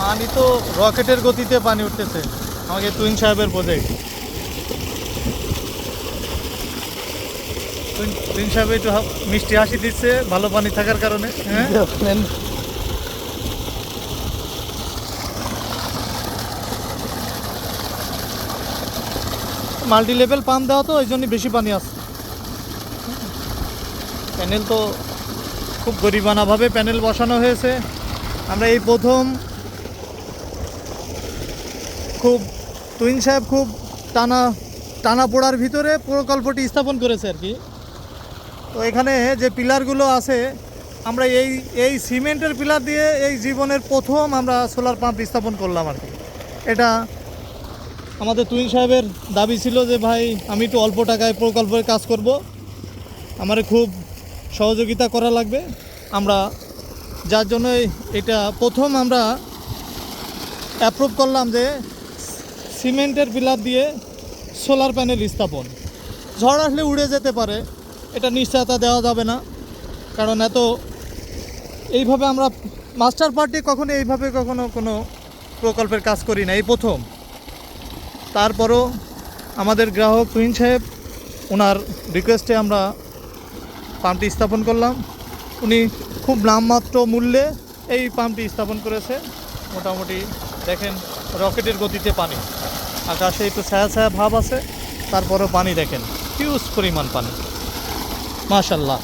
পানি তো রকেটের গতিতে পানি উঠতেছে। আমাকে তুইন সাহেবের প্রজেক্ট তুইন সাহেব একটু মিষ্টি হাসি দিচ্ছে, ভালো পানি থাকার কারণে হ্যাঁ? মাল্টি লেভেল পাম্প দেওয়া তো ওই জন্যই বেশি পানি আসছে। প্যানেল তো খুব গরিবানাভাবে প্যানেল বসানো হয়েছে। আমরা এই প্রথম খুব তুইন সাহেব খুব টানা টানা পোড়ার ভিতরে প্রকল্পটি স্থাপন করেছে আর কি। তো এখানে যে পিলারগুলো আছে, আমরা এই এই সিমেন্টের পিলার দিয়ে এই জীবনের প্রথম আমরা সোলার পাম্প স্থাপন করলাম আর কি। এটা আমাদের তুইন সাহেবের দাবি ছিল যে, ভাই, আমি একটু অল্প টাকায় প্রকল্পের কাজ করব। আমার খুব সহযোগিতা করা লাগবে। আমরা যার জন্য এটা প্রথম আমরা অ্যাপ্রুভ করলাম যে সিমেন্টের পিলার দিয়ে সোলার প্যানেল স্থাপন। ঝড় আসলে উড়ে যেতে পারে, এটা নিশ্চয়তা দেওয়া যাবে না। কারণ এত, এইভাবে আমরা মাস্টার পার্টি কখনো এইভাবে কখনো কোনো প্রকল্পের কাজ করি না, এই প্রথম। তারপরও আমাদের গ্রাহক তুহিন সাহেব ওনার রিকোয়েস্টে আমরা পাম্পটি স্থাপন করলাম। উনি খুব নামমাত্র মূল্যে এই পাম্পটি স্থাপন করেছে। মোটামুটি দেখেন রকেটের গতিতে পানি। আকাশে একটু ছায়া ছায়া ভাব আছে তারপরেও পানি দেখেন হিউজ পরিমাণ পানি। মাশাল্লাহ